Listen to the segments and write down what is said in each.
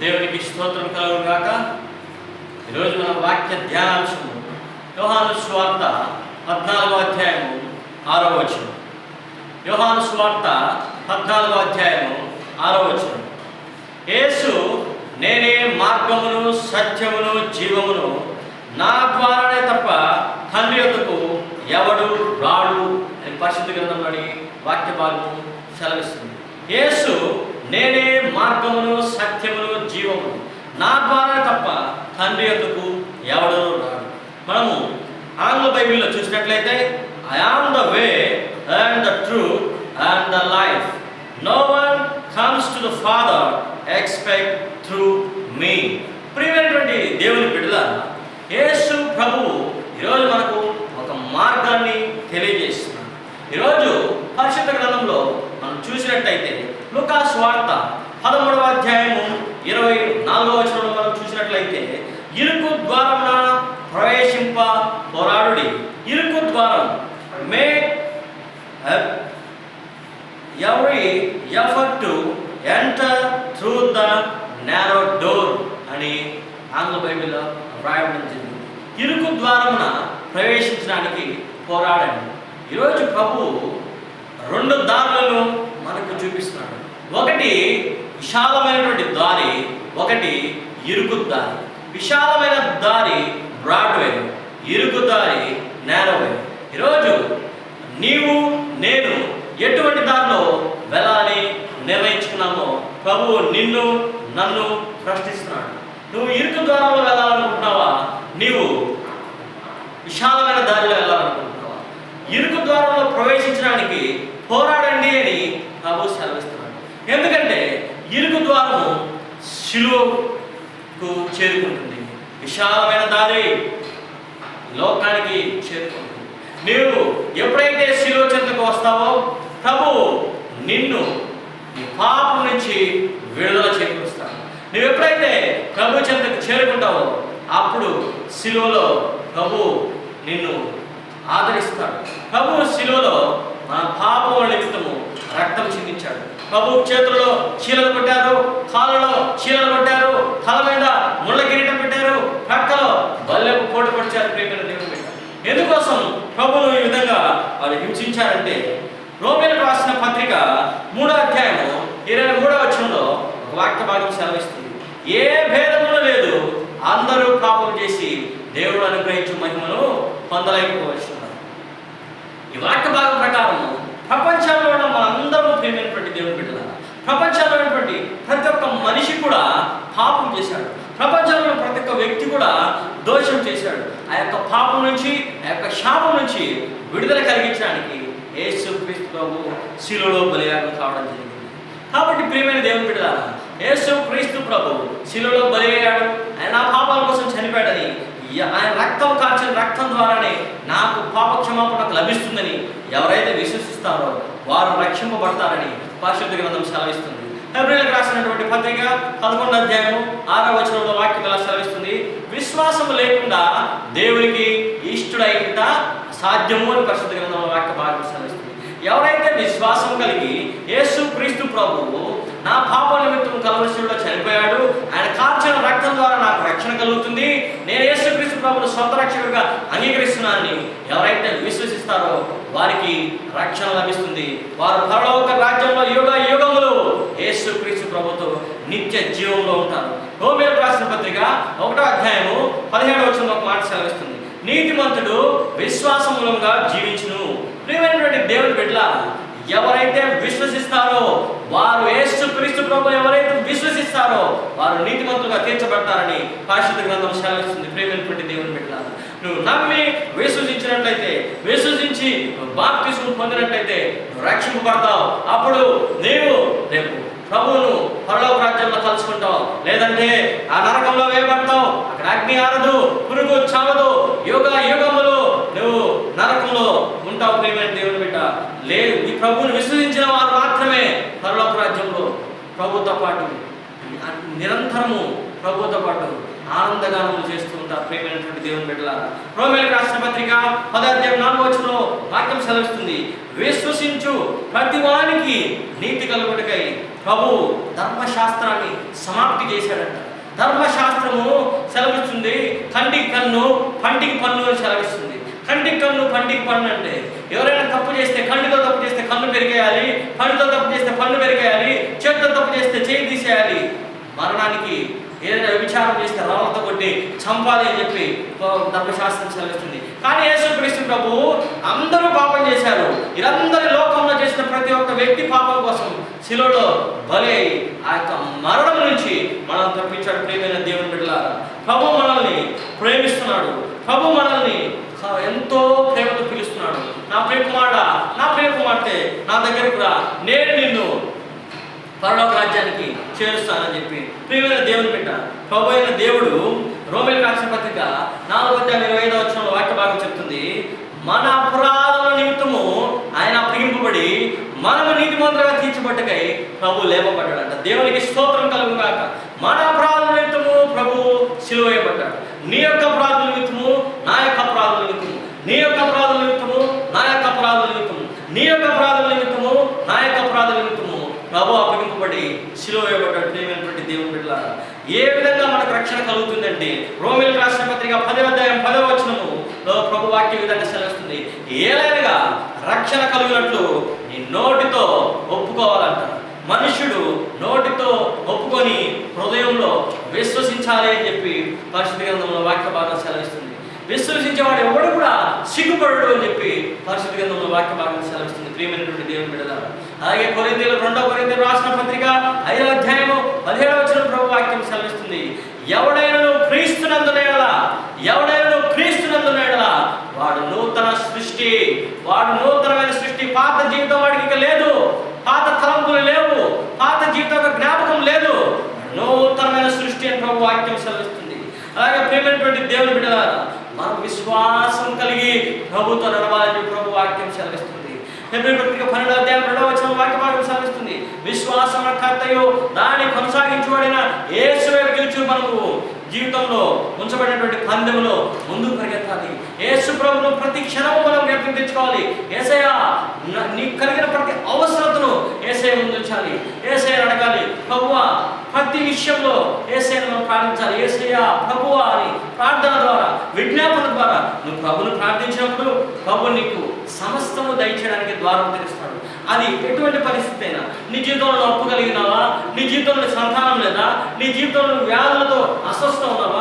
దేవునికి స్తోత్రం కలుగు కాక ఈరోజు మన వాక్య ధ్యానాంశము. యోహాను స్వార్త పద్నాలుగో అధ్యాయము ఆరో వచనం. యోహాను స్వార్త పద్నాలుగో అధ్యాయము ఆరో వచనం. యేసు నేనే మార్గమును సత్యమును జీవమును నా ద్వారానే తప్ప తండ్రి యొక్కకు ఎవడు రాడు అని పరిశుద్ధ గ్రంథంలోని వాక్య భాగము సెలవిస్తుంది. యేసు నేనే మార్గమును సత్యమును జీవమును. నా ద్వారా తప్ప తండ్రి ఎందుకు ఎవడు రాడు. మనము ఆంగ్ల బైబిల్లో చూసినట్లయితే I am the way and the truth and the life no one comes to the father expect through me ప్రియమైనటువంటి దేవుని బిడ్డల యేసు ప్రభువు ఈరోజు మనకు ఒక మార్గాన్ని తెలియజేస్తున్నాడు. ఈరోజు పరిశుద్ధ గ్రంథంలో మనం చూసినట్టయితే లుకాస్ స్వార్త పదమూడవ అధ్యాయము ఇరవై నాలుగవ వచనంలో మనం చూసినట్లయితే ఇరుకు ద్వారమున ప్రవేశింప పోరాడుడి. ఇరుకు ద్వారం మే ఎవరి effort to enter through the narrow door అని ఆంగ్ల బైబిల్లో వ్రాయడం జరిగింది. ఇరుకు ద్వారమున ప్రవేశించడానికి పోరాడండి. ఈరోజు ప్రభు రెండు దారులను ఒకటి విశాలమైనటువంటి దారి ఒకటి ఇరుకు దారి. విశాలమైన దారి బ్రాడ్వే ఇరుకు దారి నేరవే. ఈరోజు నీవు నేను ఎటువంటి దారిలో వెళ్ళాలని నిర్ణయించుకున్నామో ప్రభువు నిన్ను నన్ను ప్రశ్నిస్తున్నాడు. నువ్వు ఇరుకు ద్వారంలో వెళ్ళాలనుకుంటున్నావా? నీవు విశాలమైన దారిలో వెళ్ళాలనుకుంటున్నావా? ఇరుకు ద్వారంలో ప్రవేశించడానికి పోరాడండి అని ప్రభు సెలవిస్తున్నాడు. ఎందుకంటే ఇరుకు ద్వారము శిలువకు చేరుకుంటుంది. విశాలమైన దారి లోకానికి చేరుకుంటుంది. నీవు ఎప్పుడైతే శిలువ చెంతకు వస్తావో ప్రభు నిన్ను నీ పాపం నుంచి విడుదల చేకూరుస్తాను నువ్వు ఎప్పుడైతే ప్రభు చెంతకు చేరుకుంటావో అప్పుడు శిలువలో ప్రభు నిన్ను ఆదరిస్తాడు. ప్రభు శిలువలో మన పాపం నిమిత్తము రక్తం చిందించాడు. ప్రభు చేతుల్లో చీలలు కొట్టారు కాళ్ళలో చీలలు కొట్టారు తల మీద ముళ్ళ కిరీటం పెట్టారు ప్రక్కలో బల్లెకు పోటు పడిచారు ప్రేమ దేవుడు పెట్టారు ఎందుకోసం ప్రభును ఈ విధంగా వారు హింసించారంటే? రోమిలకు రాసిన పత్రిక మూడో అధ్యాయము ఇరవై మూడో వచనంలో ఒక వాక్య భాగం సెలవిస్తుంది. ఏ భేదములు లేదు అందరూ పాపం చేసి దేవుడు అనుగ్రహించు మహిమను పొందలేకపోవచ్చు ఈ వాక్య భాగం ప్రకారం ప్రపంచ ఉన్న మనందరం ప్రేమైనటువంటి దేవుని బిడ్డల ప్రపంచంలో ఉన్నటువంటి ప్రతి ఒక్క మనిషి కూడా పాపం చేశాడు. ప్రపంచంలో ప్రతి ఒక్క వ్యక్తి కూడా దోషం చేశాడు. ఆ యొక్క పాపం నుంచి ఆ యొక్క శాపం నుంచి విడుదల కలిగించడానికి యేసు క్రీస్తు ప్రభు శిలువలో బలియాగం కావడం జరిగింది. కాబట్టి ప్రియమైన దేవుని బిడ్డలారా యేసు క్రీస్తు ప్రభు శిలువలో బలియ్యాడు ఆయన నా పాపాల కోసం చనిపోయాడని ఆయన రక్తం కాల్చిన రక్తం ద్వారానే నాకు పాప క్షమాపణకు లభిస్తుందని ఎవరైతే విశ్వసిస్తారో వారు రక్షింపబడతారని పరిశుద్ధ గ్రంథం సెలవిస్తుంది. హెబ్రిల్కి రాసినటువంటి పత్రిక పదకొండు అధ్యాయము ఆరో వచనంలో వాక్యం ఇలా సెలవిస్తుంది? విశ్వాసం లేకుండా దేవునికి ఇష్టడైట సాధ్యము అని పరిశుద్ధ గ్రంథంలో వాక్య భాగం సెలవిస్తుంది. ఎవరైతే విశ్వాసం కలిగి యేసు క్రీస్తు ప్రభువు నా పాప నిమిత్తం కలవరిశిలో చనిపోయాడు ఆయన కార్చిన రక్తం ద్వారా నాకు రక్షణ కలుగుతుంది నేను యేసు క్రీస్తు ప్రభును సొంత రక్షకుడిగా అంగీకరిస్తున్నానని ఎవరైతే విశ్వసిస్తారో వారికి రక్షణ లభిస్తుంది. వారు పరలోక రాజ్యంలో యుగ యుగములు యేసుక్రీస్తు ప్రభుతో నిత్య జీవంలో ఉంటారు. హోమియల్ రాసిన పత్రిక ఒకటో అధ్యాయము పదిహేడు వచ్చిన ఒక మాట సెలవిస్తుంది. నీతిమంతుడు విశ్వాస మూలంగా జీవించును. ప్రియమైనటువంటి దేవుని బిడ్డ ఎవరైతే విశ్వసిస్తారో వారు యేసు క్రీస్తు ప్రభు ఎవరైతే విశ్వసిస్తారో వారు నీతిమంతులుగా తీర్చబడతారని పరిశుద్ధ గ్రంథం సెలవిస్తుంది. ప్రేమైనటువంటి దేవుని బిడ్డ నువ్వు నమ్మి విశ్వసించినట్లయితే విశ్వసించి బాప్తిస్ము పొందినట్లయితే రక్షింపబడతావు. అప్పుడు నీవు రేపు ప్రభువును పరలోక రాజ్యంలో కలుసుకుంటావు. లేదంటే ఆ నరకంలో వేయబడతావు. అక్కడ అగ్ని ఆరదు పురుగు చావదు. యుగ యుగములు నువ్వు నరకంలో ఉంటావు ప్రేమైన దేవుని బిడ్డ. లేదు ఈ ప్రభువుని విశ్వసించిన వారు మాత్రమే పరలోక రాజ్యంలో ప్రభుతో పాటు నిరంతరము ప్రభుతో పాటు ఆనందగానములు చేస్తూ ఉంటారు ప్రేమైనటువంటి దేవుని బిడ్డల రోమేలకు రాసిన పత్రిక పదార్థం నాలుగు వచ్చినలో వాక్యం సెలవిస్తుంది. విశ్వసించు ప్రతి వానికి నీతి కలుగుటకై ప్రభు ధర్మశాస్త్రాన్ని సమాప్తి చేశాడంట. ధర్మశాస్త్రము సెలవిస్తుంది కంటికి కన్ను పంటికి పన్ను అని సెలవిస్తుంది. కంటికి కన్ను పంటికి పన్ను అంటే ఎవరైనా తప్పు చేస్తే కంటితో తప్పు చేస్తే కన్ను పెరిగేయాలి పంటితో తప్పు చేస్తే పన్ను పెరిగేయాలి చేతితో తప్పు చేస్తే చేయి తీసేయాలి. మరణానికి ఏదైనా విచారం చేస్తే రాళ్ళతో కొట్టి చంపాలి అని చెప్పి ధర్మశాస్త్రం సెలవిస్తుంది. కానీ యేసుక్రీస్తు ప్రభు అందరూ పాపం చేశారు. వీరందరి లోకంలో చేసిన ప్రతి ఒక్క వ్యక్తి పాపం కోసం శిలోలో బలి ఆ యొక్క మరణం నుంచి మనం తప్పించాడు. ప్రేమైన దేవుని బిడ్డలారా ప్రభు మనల్ని ప్రేమిస్తున్నాడు. ప్రభు మనల్ని ఎంతో ప్రేమతో పిలుస్తున్నాడు. నా ప్రియ కుమారుడా నా ప్రియ కుమార్తె నా దగ్గరకు రా. నేను నిన్ను పరలోక రాజ్యానికి చేరుస్తానని చెప్పి ప్రియమైన దేవుని బిడ్డ ప్రభు అయిన దేవుడు రోమిల్ రాసిన పత్రిక నాలుగు అధ్యాయం ఇరవై ఐదో వచ్చిన వాక్య భాగం చెప్తుంది. మన అపరాధముల నిమిత్తము ఆయన అప్పగింపబడి మనము నీతిమంతులుగా తీర్చబట్టకై ప్రభు లేపబడ్డాడంట. దేవునికి స్తోత్రం కలుగు కాక మన అపరాధుల నిమిత్తము ప్రభు సిలువేయబడ్డాడు నీ యొక్క అపరాధుల నిమిత్తము నా యొక్క అపరాధుల నిమిత్తము. నీ యొక్క అపరాధుల నిమిత్తము నా యొక్క అపరాధుల నిమిత్తము. నీ యొక్క అపరాధం నిమిత్తము నా యొక్క అపరాధుల నిమిత్తము ప్రభు అప్పగింపబడి శిలువ వేయబడ్డాడు. ప్రియమైనటువంటి దేవుని బిడ్డలారా ఏ విధంగా మనకు రక్షణ కలుగుతుందంటే రోమిల్ రాష్ట్ర పత్రిక పదవ అధ్యాయం పదవ వచనము లో ప్రభు వాక్య విధంగా సెలవుస్తుంది. ఏలైనగా రక్షణ కలిగినట్లు నీ నోటితో ఒప్పుకోవాలంట. మనుష్యుడు నోటితో ఒప్పుకొని హృదయంలో విశ్వసించాలి అని చెప్పి పరిశుద్ధ గ్రంథంలో వాక్య భాగం సెలవిస్తుంది. విశ్వసించేవాడు ఎవడు కూడా సిగ్గుపడడు అని చెప్పి పరిశుద్ధ గ్రంథంలో వాక్య భాగం సెలవిస్తుంది. ప్రియమైనటువంటి దేవుని బిడ్డల అలాగే కొరింతలు రెండో కొరింతలు రాసిన పత్రిక ఐదో అధ్యాయము పదిహేడవ వచ్చిన ప్రభు వాక్యం సెలవిస్తుంది. ఎవడైనా క్రీస్తునందునేడలా ఎవడైనా క్రీస్తునందునేడలా వాడు నూతన సృష్టి వాడు నూతనమైన సృష్టి. పాత జీవితం వాడికి ఇక లేదు. పాత తలంపులు లేవు. పాత జీవితం జ్ఞాపకం లేదు. నూతనమైన సృష్టి అని ప్రభు వాక్యం సెలవిస్తుంది. అలాగే ప్రేమైనటువంటి దేవుని బిడ్డలారా మనం విశ్వాసం కలిగి ప్రభుతో నడవాలని ప్రభు వాక్యం సెలవిస్తుంది. హెబ్రీ పన్నెండో అధ్యాయం రెండవ వచ్చిన వాక్య భాగం సెలవిస్తుంది. విశ్వాసం కర్తయు దాన్ని కొనసాగించబడిన యేసు వైపు చూచి మనము జీవితంలో ఉంచబడినటువంటి పందెంలో ముందుకు పరిగెత్తాలి. యేసు ప్రభును ప్రతి క్షణము మనం జ్ఞాపకం తెచ్చుకోవాలి. ఏసయ్య నీకు కలిగిన ప్రతి అవసరతను ఏసఐ ముందు ఉంచాలి. అడగాలి ప్రభువా ప్రతి విషయంలో ఏసయ్యను మనం ప్రార్థించాలి. ఏసయ్య ప్రభువా అని ప్రార్థన ద్వారా విజ్ఞాపన ద్వారా నువ్వు ప్రభును ప్రార్థించినప్పుడు ప్రభు నీకు సమస్తము దయచేయడానికి ద్వారం తెలుస్తాడు అది ఎటువంటి పరిస్థితి అయినా నీ జీవితంలో అప్పు కలిగినావా? నీ జీవితంలో సంతానం లేదా? నీ జీవితంలో వ్యాధులతో అస్వస్థ ఉన్నావా?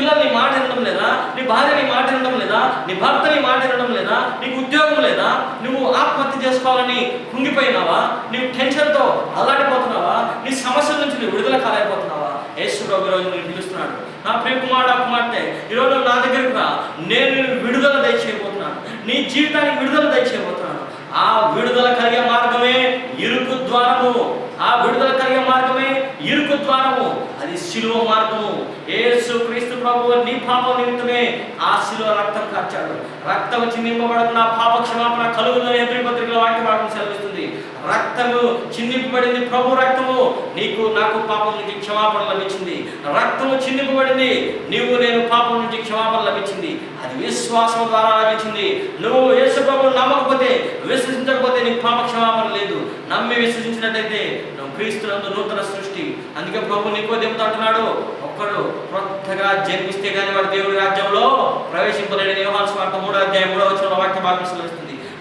నీ మాట వినడం లేదా? నీ భార్య నీ మాట వినడం లేదా? నీ భర్త నీ మాట వినడం లేదా? నీకు ఉద్యోగం లేదా? నువ్వు ఆత్మహత్య చేసుకోవాలని కుంగిపోయినావా? నీవు టెన్షన్తో అల్లాడిపోతున్నావా? నీ సమస్యల నుంచి నువ్వు విడుదల కాలేకపోతున్నావా? యేసు ప్రభు ఈరోజు నేను పిలుస్తున్నాడు. నా ప్రియ కుమారుడు కుమార్తె ఈరోజు నా దగ్గరికి రా. నేను విడుదల దయచేయబోతున్నాను. నీ జీవితానికి విడుదల దయచేయబోతున్నాను. ఆ విడుదల కలిగే మార్గమే ఇరుకు ద్వారము. ఆ విడుదల కలిగే మార్గమే ఇరుకు ద్వారము. అది శిలువ మార్గము. ఏసు క్రీస్తు ప్రభు నీ పాప నిమిత్తమే ఆ శిలువ రక్తం కార్చాడు రక్తం చిందింపబడకుండా పాప క్షమాపణ కలుగుదని ఎదురు పత్రికల వాక్య భాగం సెలవిస్తుంది. రక్తము చిందింపబడింది. ప్రభు రక్తము నీకు నాకు పాపం నుంచి క్షమాపణ లభించింది. రక్తము చిందింపబడింది. నీవు నేను పాపం నుంచి క్షమాపణ లభించింది. అది విశ్వాసం ద్వారా లభించింది. నువ్వు యేసు ప్రభు నమ్మకపోతే విశ్వసించకపోతే నీకు పాప క్షమాపణ లేదు. నమ్మి విశ్వసించినట్టయితే నువ్వు క్రీస్తునందు నూతన సృష్టి. అందుకే ప్రభు నీకో దేవత అంటున్నాడు? ఒక్కడు కొత్తగా జన్మిస్తే కానీ వాడు దేవుడి రాజ్యంలో ప్రవేశింపలేని యోహాను స్వార్థ మూడో అధ్యాయం మూడో వచ్చిన వాక్య భాగం వస్తుంది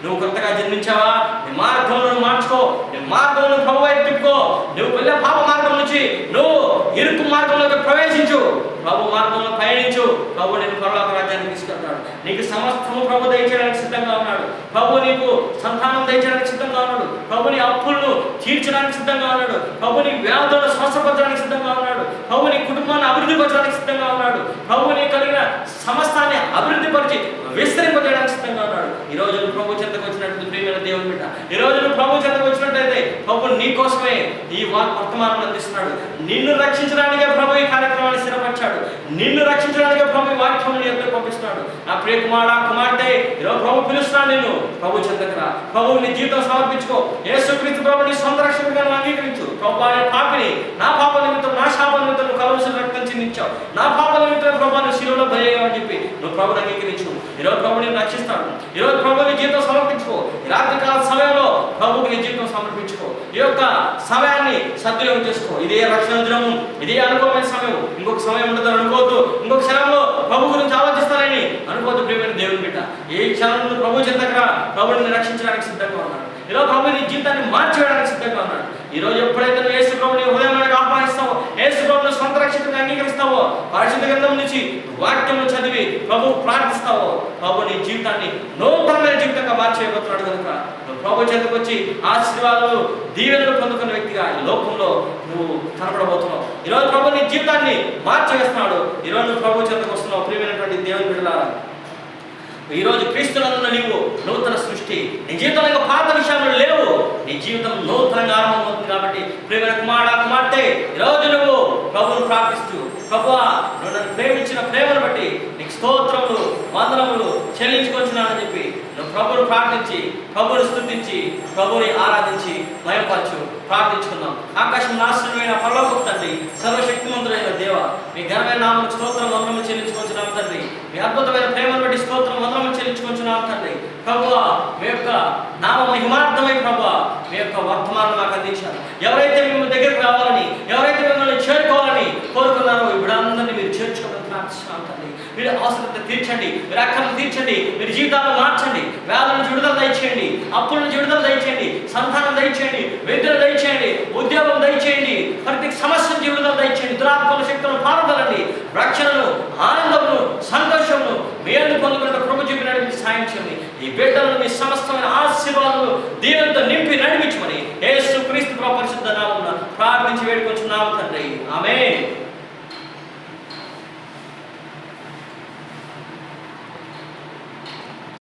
నువ్వు కొత్తగా జన్మించావా? నీ మార్గంలో మార్చుకో. నీ మార్గంలో ప్రభు వైపు తిప్పుకో. నువ్వు వెళ్ళే పాప మార్గం నుంచి నువ్వు ఇరుకు మార్గంలోకి ప్రవేశించు. ప్రభు మార్గంలో పయనించు. ప్రభు నేను పరలోక రాజ్యానికి తీసుకెళ్తాడు. నీకు సమస్తము ప్రభు దయచేయడానికి సిద్ధంగా ఉన్నాడు. ప్రభు నీకు సంతానం దయచేయడానికి సిద్ధంగా ఉన్నాడు. ప్రభు నీ అప్పులను తీర్చడానికి సిద్ధంగా ఉన్నాడు. ప్రభు నీ వ్యాధులను స్వస్థపరచడానికి సిద్ధంగా ఉన్నాడు ప్రభు నీ కుటుంబాన్ని అభివృద్ధి పరచడానికి సిద్ధంగా ఉన్నాడు ప్రభు నీ కలిగిన సమస్తాన్ని అభివృద్ధి పరిచి విస్తరింపజేయడానికి సిద్ధంగా ఉన్నాడు ఈ రోజు నువ్వు ప్రభు చెంతకు వచ్చినట్టు ప్రియమైన దేవుని బిడ్డ ఈ రోజు నువ్వు ప్రభు చెంతకు వచ్చినట్టయితే ప్రభు నీ కోసమే ఈ వా- వర్తమానం అందిస్తున్నాడు. నిన్ను రక్షించడానికే ప్రభు ఈ కార్యక్రమాన్ని స్థిరపరిచాడు. నిన్ను రక్షించడానికే ప్రభు వాక్యం ఎదురు పంపిస్తున్నాడు. నా ప్రియ కుమారుడు కుమార్తె ఈరోజు ప్రభు పిలుస్తున్నాడు నిన్ను. ప్రభు చెందకరా. ప్రభు నీ జీవితం సమర్పించుకో. యేసుక్రీస్తు ప్రభు నీ సొంత రక్షకుడిగా అంగీకరించు. ప్రభు అనే పాపిని నా పాప నిమిత్తం నా శాప నిమిత్తం నువ్వు కలవలసిన రక్తం చిందించావు. నా పాప నిమిత్తం ప్రభు నువ్వు శిలువలో బలయ్యావని చెప్పి నువ్వు ప్రభుని అంగీకరించు. ఈరోజు ప్రభు నేను రక్షిస్తాడు. ఈరోజు ప్రభు నీ జీవితం సమర్పించుకో. ఈ రాత్రి కాల సమయంలో ప్రభుకి నీ జీవితం సమర్పించుకో. ఈ యొక్క సమయాన్ని సద్వినియోగం చేసుకో. ఇదే రక్షణ దినము. ఇదే అనుకోమైన సమయం. ఇంకొక సమయం ఉండదని అనుకోవద్దు. ఇంకొక క్షణంలో ప్రభు గురించి ఆలోచిస్తానని అనుకోవద్దు ప్రేమైన దేవుని బిడ్డ. ఏ క్షణంలో ప్రభు చెందకరా ప్రభుని రక్షించడానికి సిద్ధంగా ఉన్నాడు ఇలా ప్రభు నీ జీవితాన్ని మార్చేయడానికి సిద్ధంగా ఉన్నాడు. ఈ రోజు ఎప్పుడైతే నువ్వు ఏసు ప్రభుని హృదయంలోకి ఆహ్వానిస్తావో ఏసు ప్రభుని సొంత రక్షితంగా అంగీకరిస్తావో పరిశుద్ధ గ్రంథం నుంచి వాక్యము చదివి ప్రభు ప్రార్థిస్తావో ప్రభు నీ జీవితాన్ని నూతనమైన ప్రభు చెంతకు వచ్చి ఆశీర్వాదాలు దీవెనలు పొందుకున్న వ్యక్తిగా ఈ లోకంలో నువ్వు కనపడబోతున్నావు ఈరోజు ప్రభు నీ జీవితాన్ని మార్చివేస్తున్నాడు ఈరోజు నువ్వు ప్రభు చెంతకు వస్తున్నావు ప్రియమైనటువంటి దేవుని బిడ్డలారా. ఈ రోజు నీవు నూతన సృష్టి. నీ జీవితంలో ఇంకా పాత విషయాలు లేవు. నీ జీవితం నూతనంగా ఆరంభమవుతుంది కాబట్టి ప్రేమ కుమారుడా కుమార్తె ఈరోజు నువ్వు ప్రభువును ప్రార్థిస్తూ ప్రభువా నువ్వు నన్ను ప్రేమించిన ప్రేమను బట్టి నీకు స్తోత్రం ప్రభుని ప్రార్థించి ప్రభుని స్థుతించి ప్రభుని ఆరాధించి మయపరచు ప్రార్థించుకుందాం. ఆకాశం నాశనమైన పరలోక తండ్రి సర్వశక్తిమంతుడైన దేవ మీ ఘనమైన నామం స్తోత్రం వందనము చెల్లించుకుంటున్నాం తండ్రి. మీ అద్భుతమైన ప్రేమను బట్టి స్తోత్రం వందనము చెల్లించుకుంటున్నాం తండ్రి. ప్రభువా మీ యొక్క నామ మహిమార్థమై ప్రభు మీ యొక్క వర్తమానం మాకు అందించారు. ఎవరైతే మేము దగ్గరకు రావాలని ఎవరైతే తండ్రి మీరు తీర్చండి. మీరు అక్కర్లు తీర్చండి. మీరు జీవితాలను మార్చండి. వేదలను విడుదల దయచేయండి. అప్పులను విడుదల దయచేయండి. సంతానం దయచేయండి. విద్యను దయచేయండి. ఉద్యోగం దయచేయండి. ప్రతి సమస్య విడుదల దయచేయండి. దురాత్మల శక్తులను పారదలండి. రక్షణను ఆనందమును సంతోషమును మేలు పొందుకున్న ప్రభు చెప్పి నడిపించి సాయం చేయండి. ఈ బిడ్డలను మీ సమస్తమైన ఆశీర్వాదాలు దీవెనతో నింపి నడిపించమని యేసు క్రీస్తు ప్రభు పరిశుద్ధ నామమున ప్రార్థించి వేడుకొచ్చున్నాము తండ్రి.